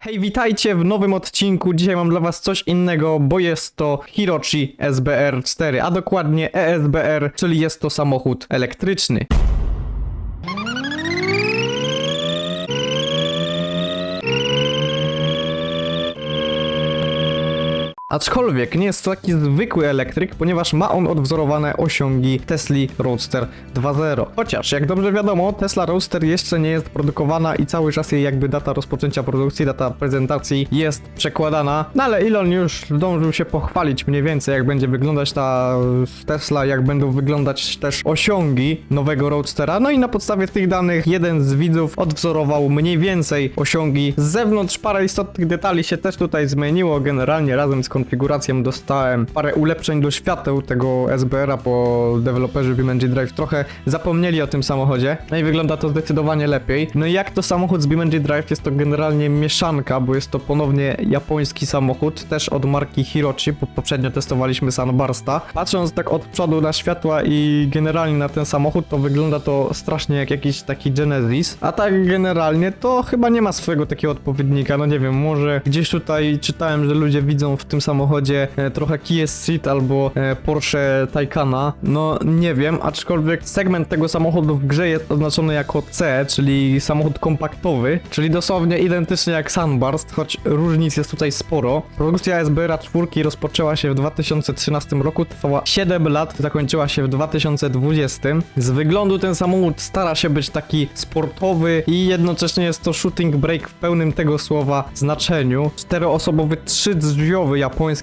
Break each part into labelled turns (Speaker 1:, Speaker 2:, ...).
Speaker 1: Hej, witajcie w nowym odcinku. Dzisiaj mam dla was coś innego, bo jest to Hirochi SBR 4, a dokładnie ESBR, czyli jest to samochód elektryczny. Aczkolwiek nie jest to taki zwykły elektryk, ponieważ ma on odwzorowane osiągi Tesla Roadster 2.0. Chociaż, jak dobrze wiadomo, Tesla Roadster jeszcze nie jest produkowana i cały czas jej jakby data rozpoczęcia produkcji, data prezentacji jest przekładana. No ale Elon już zdążył się pochwalić mniej więcej, jak będzie wyglądać ta Tesla, jak będą wyglądać też osiągi nowego Roadstera. No i na podstawie tych danych jeden z widzów odwzorował mniej więcej osiągi z zewnątrz. Parę istotnych detali się też tutaj zmieniło. Generalnie razem z konfiguracją dostałem parę ulepszeń do świateł tego SBR-a, bo deweloperzy BeamNG Drive trochę zapomnieli o tym samochodzie. No i wygląda to zdecydowanie lepiej. No i jak to samochód z BeamNG Drive jest to generalnie mieszanka, bo jest to ponownie japoński samochód, też od marki Hirochi, bo poprzednio testowaliśmy Sunbursta. Patrząc tak od przodu na światła i generalnie na ten samochód, to wygląda to strasznie jak jakiś taki Genesis. A tak generalnie to chyba nie ma swojego takiego odpowiednika, no nie wiem, może gdzieś tutaj czytałem, że ludzie widzą w tym samochodzie e, trochę Kia Ceed albo e, Porsche Taycana. No nie wiem, aczkolwiek segment tego samochodu w grze jest oznaczony jako C, czyli samochód kompaktowy, czyli dosłownie identycznie jak Sunburst, choć różnic jest tutaj sporo. Produkcja SBR 4 rozpoczęła się w 2013 roku, trwała 7 lat, zakończyła się w 2020. Z wyglądu ten samochód stara się być taki sportowy i jednocześnie jest to shooting break w pełnym tego słowa znaczeniu. Czteroosobowy, trzydrzwiowy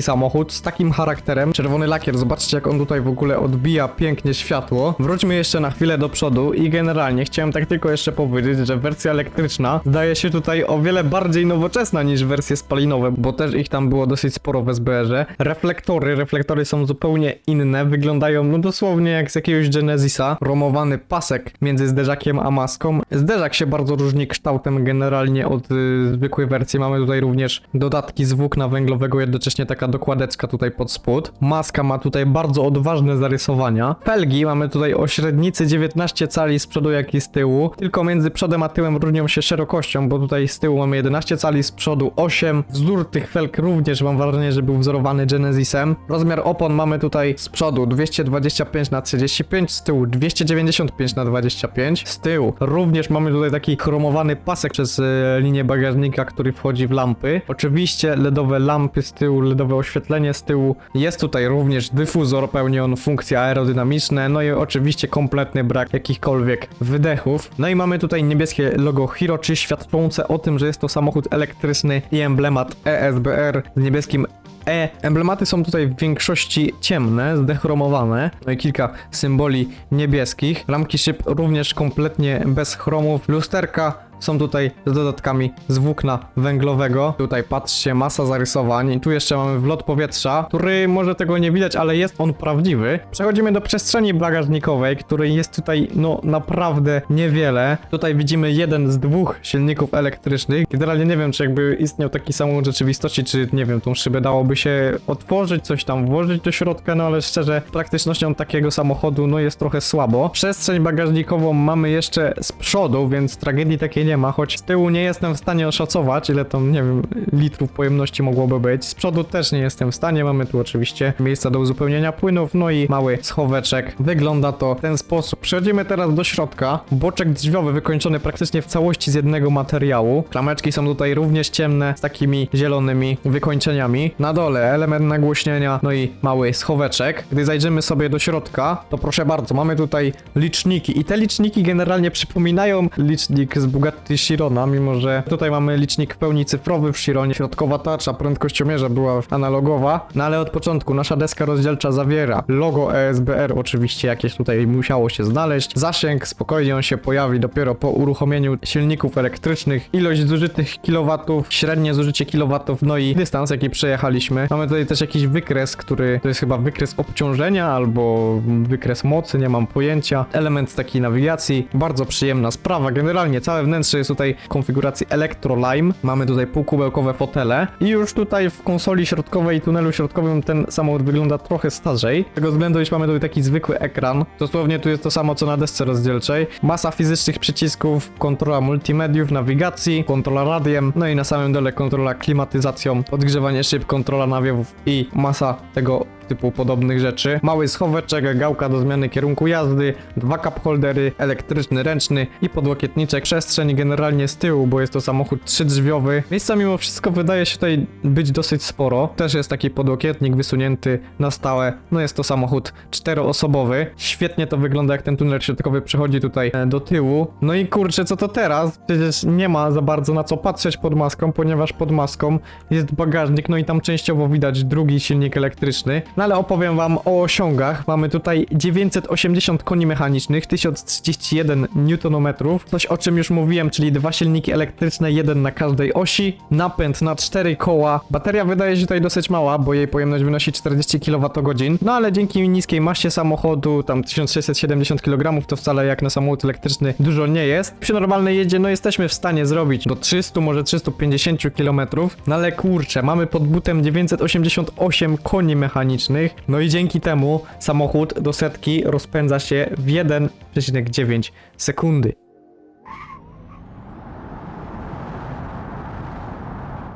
Speaker 1: samochód z takim charakterem. Czerwony lakier, zobaczcie jak on tutaj w ogóle odbija pięknie światło. Wróćmy jeszcze na chwilę do przodu i generalnie chciałem tak tylko jeszcze powiedzieć, że wersja elektryczna zdaje się tutaj o wiele bardziej nowoczesna niż wersje spalinowe, bo też ich tam było dosyć sporo w SBR-ze. Reflektory, reflektory są zupełnie inne, wyglądają no dosłownie jak z jakiegoś Genesisa. Romowany pasek między zderzakiem a maską. Zderzak się bardzo różni kształtem generalnie od y, zwykłej wersji. Mamy tutaj również dodatki z włókna węglowego, jednocześnie taka dokładeczka tutaj pod spód. Maska ma tutaj bardzo odważne zarysowania. Felgi mamy tutaj o średnicy 19 cali z przodu jak i z tyłu. Tylko między przodem a tyłem różnią się szerokością, bo tutaj z tyłu mamy 11 cali, z przodu 8. Wzór tych felg również mam wrażenie, że był wzorowany Genesisem. Rozmiar opon mamy tutaj z przodu 225 na 35, z tyłu 295 na 25. Z tyłu również mamy tutaj taki chromowany pasek przez e, linię bagażnika, który wchodzi w lampy. Oczywiście LEDowe lampy z tyłu, LEDowe oświetlenie z tyłu. Jest tutaj również dyfuzor, pełni on funkcje aerodynamiczne, no i oczywiście kompletny brak jakichkolwiek wydechów. No i mamy tutaj niebieskie logo Hirochi świadczące o tym, że jest to samochód elektryczny i emblemat ESBR z niebieskim E. Emblematy są tutaj w większości ciemne, zdechromowane, no i kilka symboli niebieskich. Ramki szyb również kompletnie bez chromów. Lusterka są tutaj z dodatkami z włókna węglowego. Tutaj patrzcie, masa zarysowań. I tu jeszcze mamy wlot powietrza, który może tego nie widać, ale jest on prawdziwy. Przechodzimy do przestrzeni bagażnikowej, której jest tutaj no naprawdę niewiele. Tutaj widzimy jeden z dwóch silników elektrycznych. Generalnie nie wiem, czy jakby istniał taki samochód w rzeczywistości, czy nie wiem, tą szybę dałoby się otworzyć, coś tam włożyć do środka, no ale szczerze, praktycznością takiego samochodu no jest trochę słabo. Przestrzeń bagażnikową mamy jeszcze z przodu, więc tragedii takiej nie ma, choć z tyłu nie jestem w stanie oszacować, ile to, nie wiem, litrów pojemności mogłoby być. Z przodu też nie jestem w stanie, mamy tu oczywiście miejsca do uzupełnienia płynów, no i mały schoweczek. Wygląda to w ten sposób. Przechodzimy teraz do środka. Boczek drzwiowy wykończony praktycznie w całości z jednego materiału. Klameczki są tutaj również ciemne, z takimi zielonymi wykończeniami. Na dole element nagłośnienia, no i mały schoweczek. Gdy zajrzymy sobie do środka, to proszę bardzo, mamy tutaj liczniki i te liczniki generalnie przypominają licznik z Bugatti Chirona, mimo że tutaj mamy licznik w pełni cyfrowy w Chironie. Środkowa tarcza prędkościomierza była analogowa, no ale od początku nasza deska rozdzielcza zawiera logo ESBR, oczywiście jakieś tutaj musiało się znaleźć. Zasięg, spokojnie on się pojawi dopiero po uruchomieniu silników elektrycznych. Ilość zużytych kilowatów, średnie zużycie kilowatów, no i dystans, jaki przejechaliśmy. Mamy tutaj też jakiś wykres, który to jest chyba wykres obciążenia albo wykres mocy, nie mam pojęcia. Element takiej nawigacji, bardzo przyjemna sprawa. Generalnie całe wnętrze wnętrze jest tutaj konfiguracji Electrolime. Mamy tutaj półkubełkowe fotele i już tutaj w konsoli środkowej i tunelu środkowym ten samochód wygląda trochę starzej. Z tego względu, iż mamy tutaj taki zwykły ekran. Dosłownie tu jest to samo co na desce rozdzielczej. Masa fizycznych przycisków, kontrola multimediów, nawigacji, kontrola radiem, no i na samym dole kontrola klimatyzacją, odgrzewanie szyb, kontrola nawiewów i masa tego typu podobnych rzeczy. Mały schoweczek, gałka do zmiany kierunku jazdy, dwa cup holdery, elektryczny, ręczny i podłokietniczek. Przestrzeń generalnie z tyłu, bo jest to samochód trzydrzwiowy. Miejsca mimo wszystko wydaje się tutaj być dosyć sporo. Też jest taki podłokietnik wysunięty na stałe. No jest to samochód czteroosobowy. Świetnie to wygląda, jak ten tunel środkowy przechodzi tutaj e, do tyłu. No i kurczę, co to teraz? Przecież nie ma za bardzo na co patrzeć pod maską, ponieważ pod maską jest bagażnik, no i tam częściowo widać drugi silnik elektryczny. No ale opowiem wam o osiągach. Mamy tutaj 980 koni mechanicznych, 1031 Nm, coś o czym już mówiłem, czyli dwa silniki elektryczne, jeden na każdej osi, napęd na cztery koła. Bateria wydaje się tutaj dosyć mała, bo jej pojemność wynosi 40 kWh, no ale dzięki niskiej masie samochodu, tam 1670 kg, to wcale jak na samochód elektryczny dużo nie jest. Przy normalnej jedzie, no jesteśmy w stanie zrobić do 300, może 350 km, no ale kurczę, mamy pod butem 988 koni mechanicznych, no i dzięki temu samochód do setki rozpędza się w 1,9 sekundy.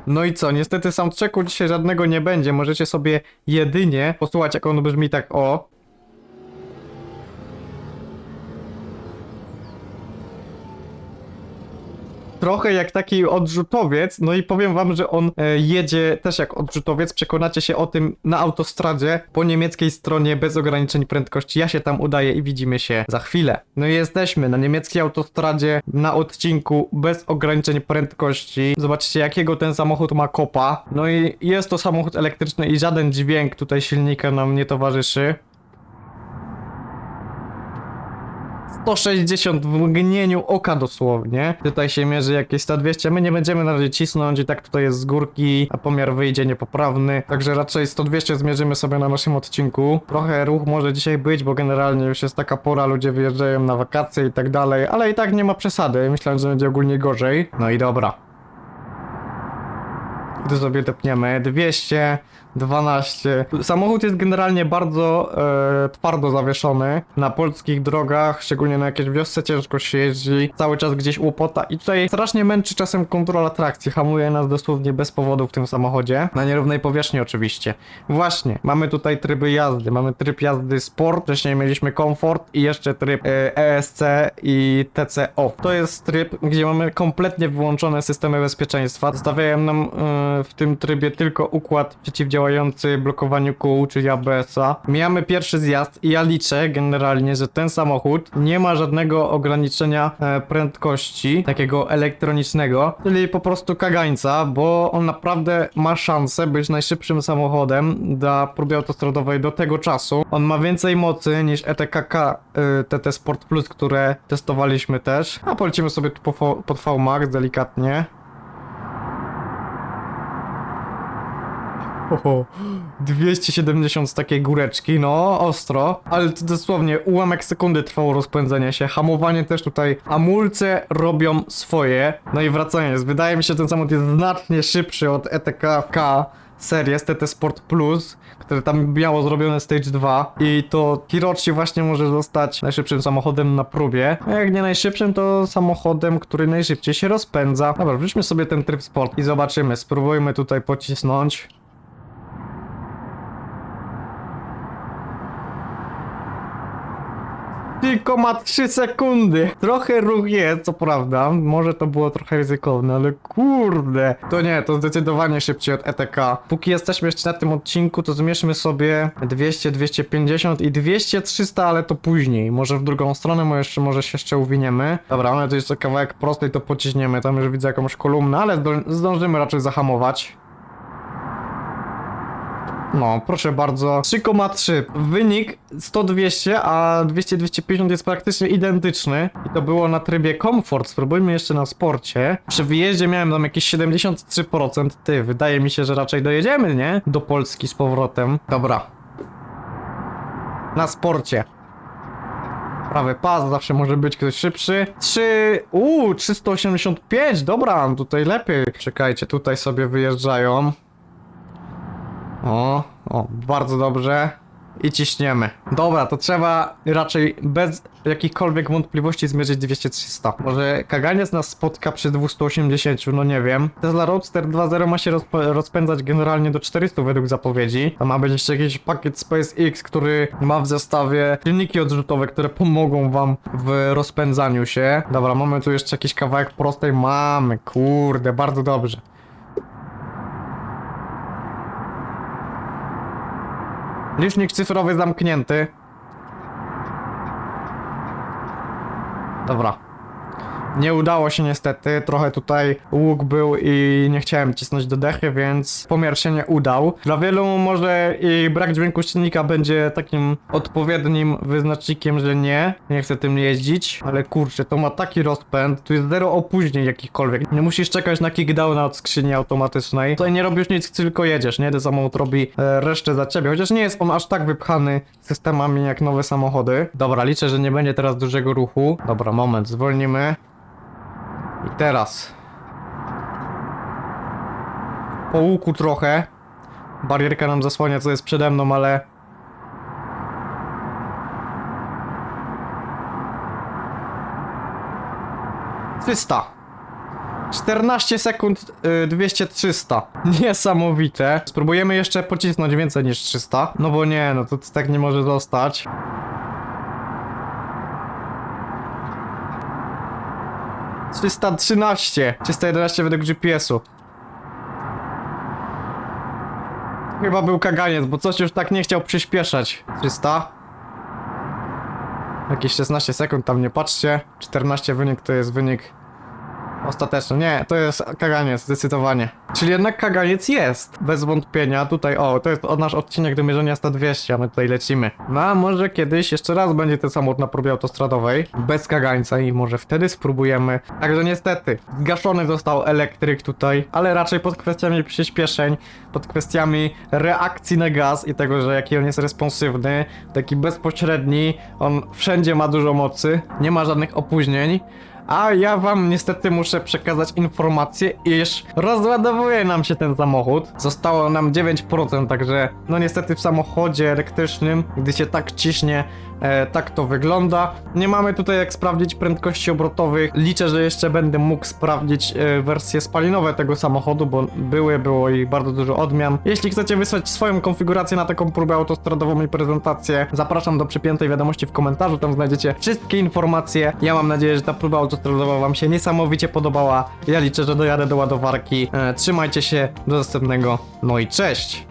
Speaker 1: No i co, niestety soundchecku dzisiaj żadnego nie będzie, możecie sobie jedynie posłuchać jak on brzmi tak o. Trochę jak taki odrzutowiec, no i powiem wam, że on e, jedzie też jak odrzutowiec. Przekonacie się o tym na autostradzie po niemieckiej stronie bez ograniczeń prędkości. Ja się tam udaję i widzimy się za chwilę. No i jesteśmy na niemieckiej autostradzie na odcinku bez ograniczeń prędkości. Zobaczcie jakiego ten samochód ma kopa. No i jest to samochód elektryczny i żaden dźwięk tutaj silnika nam nie towarzyszy. 160 w mgnieniu oka dosłownie. Tutaj się mierzy jakieś 100-200. My nie będziemy na razie cisnąć i tak tutaj jest z górki, a pomiar wyjdzie niepoprawny. Także raczej 100-200 zmierzymy sobie na naszym odcinku. Trochę ruch może dzisiaj być, bo generalnie już jest taka pora, ludzie wyjeżdżają na wakacje i tak dalej, ale i tak nie ma przesady. Myślałem, że będzie ogólnie gorzej. No i dobra. Tu sobie dopniemy 200, 12. Samochód jest generalnie bardzo e, twardo zawieszony. Na polskich drogach, szczególnie na jakiejś wiosce, ciężko się jeździ. Cały czas gdzieś łopota i tutaj strasznie męczy czasem kontrola trakcji. Hamuje nas dosłownie bez powodu w tym samochodzie. Na nierównej powierzchni oczywiście. Właśnie, mamy tutaj tryby jazdy. Mamy tryb jazdy sport, wcześniej mieliśmy komfort i jeszcze tryb e, ESC i TCO. To jest tryb, gdzie mamy kompletnie wyłączone systemy bezpieczeństwa. Zostawiają nam e, w tym trybie tylko układ przeciwdziałania przeciwdziałający blokowaniu kół, czyli ABS-a. Mijamy pierwszy zjazd i ja liczę generalnie, że ten samochód nie ma żadnego ograniczenia e, prędkości, takiego elektronicznego, czyli po prostu kagańca, bo on naprawdę ma szansę być najszybszym samochodem dla próby autostradowej do tego czasu. On ma więcej mocy niż E ETKK TT Sport Plus, które testowaliśmy też. A polecimy sobie tu pod VMAX delikatnie. Oho, 270 z takiej góreczki, no ostro, ale to dosłownie ułamek sekundy trwało rozpędzenie się, hamowanie też tutaj, hamulce robią swoje, no i wracając, wydaje mi się, że ten samochód jest znacznie szybszy od ETK-K Series TT Sport Plus, które tam miało zrobione Stage 2 i to Hiroshi właśnie może zostać najszybszym samochodem na próbie, a jak nie najszybszym, to samochodem, który najszybciej się rozpędza. Dobra, wróćmy sobie ten tryb sport i zobaczymy, spróbujmy tutaj pocisnąć. 3,3 sekundy. Trochę ruch jest, co prawda. Może to było trochę ryzykowne, ale kurde. To nie, to zdecydowanie szybciej od ETK. Póki jesteśmy jeszcze na tym odcinku, to zmierzmy sobie 200, 250 i 200, 300, ale to później. Może w drugą stronę, może jeszcze, może się jeszcze uwiniemy. Dobra, mamy tu jeszcze kawałek prostej, to pociśniemy. Tam już widzę jakąś kolumnę, ale zdążymy raczej zahamować. No, proszę bardzo. 3,3. Wynik 100-200, a 200-250 jest praktycznie identyczny. I to było na trybie komfort. Spróbujmy jeszcze na sporcie. Przy wyjeździe miałem tam jakieś 73%. Ty, wydaje mi się, że raczej dojedziemy, nie? Do Polski z powrotem. Dobra. Na sporcie. Prawy pas, zawsze może być ktoś szybszy. 3, uuu, 385, dobra, tutaj lepiej. Czekajcie, tutaj sobie wyjeżdżają. O, o, bardzo dobrze. I ciśniemy. Dobra, to trzeba raczej bez jakichkolwiek wątpliwości zmierzyć 200-300. Może Kaganiec nas spotka przy 280, no nie wiem. Tesla Roadster 2.0 ma się rozp- rozpędzać generalnie do 400 według zapowiedzi. Tam ma być jeszcze jakiś pakiet SpaceX, który ma w zestawie silniki odrzutowe, które pomogą wam w rozpędzaniu się. Dobra, mamy tu jeszcze jakiś kawałek prostej. Mamy, kurde, bardzo dobrze. Licznik cyfrowy zamknięty. Dobra. Nie udało się niestety, trochę tutaj łuk był i nie chciałem cisnąć do dechy, więc pomiar się nie udał. Dla wielu może i brak dźwięku silnika będzie takim odpowiednim wyznacznikiem, że nie, nie chcę tym jeździć, ale kurczę, to ma taki rozpęd, tu jest zero opóźnień jakichkolwiek. Nie musisz czekać na kickdowna od skrzyni automatycznej. Tutaj nie robisz nic, tylko jedziesz, nie? Ten samochód robi e, resztę za ciebie, chociaż nie jest on aż tak wypchany systemami jak nowe samochody. Dobra, liczę, że nie będzie teraz dużego ruchu. Dobra, moment, zwolnimy. I teraz. Po łuku trochę. Barierka nam zasłania, co jest przede mną, ale. Trzysta. 14 sekund, y, 200, 300. Niesamowite. Spróbujemy jeszcze pocisnąć więcej niż 300. No bo nie, no to tak nie może zostać. Trzysta trzynaście, 311 według GPS-u. Chyba był kaganiec, bo coś już tak nie chciał przyspieszać. 300. Jakieś 16 sekund tam nie patrzcie. 14 wynik to jest wynik ostateczny. Nie, to jest kaganiec, zdecydowanie. Czyli jednak kaganiec jest, bez wątpienia. Tutaj, o, to jest nasz odcinek do mierzenia 100-200, a my tutaj lecimy. No a może kiedyś jeszcze raz będzie ten samochód na próbie autostradowej, bez kagańca i może wtedy spróbujemy. Także niestety, zgaszony został elektryk tutaj, ale raczej pod kwestiami przyspieszeń, pod kwestiami reakcji na gaz i tego, że jaki on jest responsywny, taki bezpośredni, on wszędzie ma dużo mocy, nie ma żadnych opóźnień. A ja wam niestety muszę przekazać informację, iż rozładowuje nam się ten samochód. Zostało nam 9%, także no niestety w samochodzie elektrycznym, gdy się tak ciśnie, e, tak to wygląda. Nie mamy tutaj jak sprawdzić prędkości obrotowych. Liczę, że jeszcze będę mógł sprawdzić e, wersje spalinowe tego samochodu, bo były, było ich bardzo dużo odmian. Jeśli chcecie wysłać swoją konfigurację na taką próbę autostradową i prezentację, zapraszam do przypiętej wiadomości w komentarzu, tam znajdziecie wszystkie informacje. Ja mam nadzieję, że ta próba autostradowa wam się niesamowicie podobała. Ja liczę, że dojadę do ładowarki. E, trzymajcie się, do następnego, no i cześć!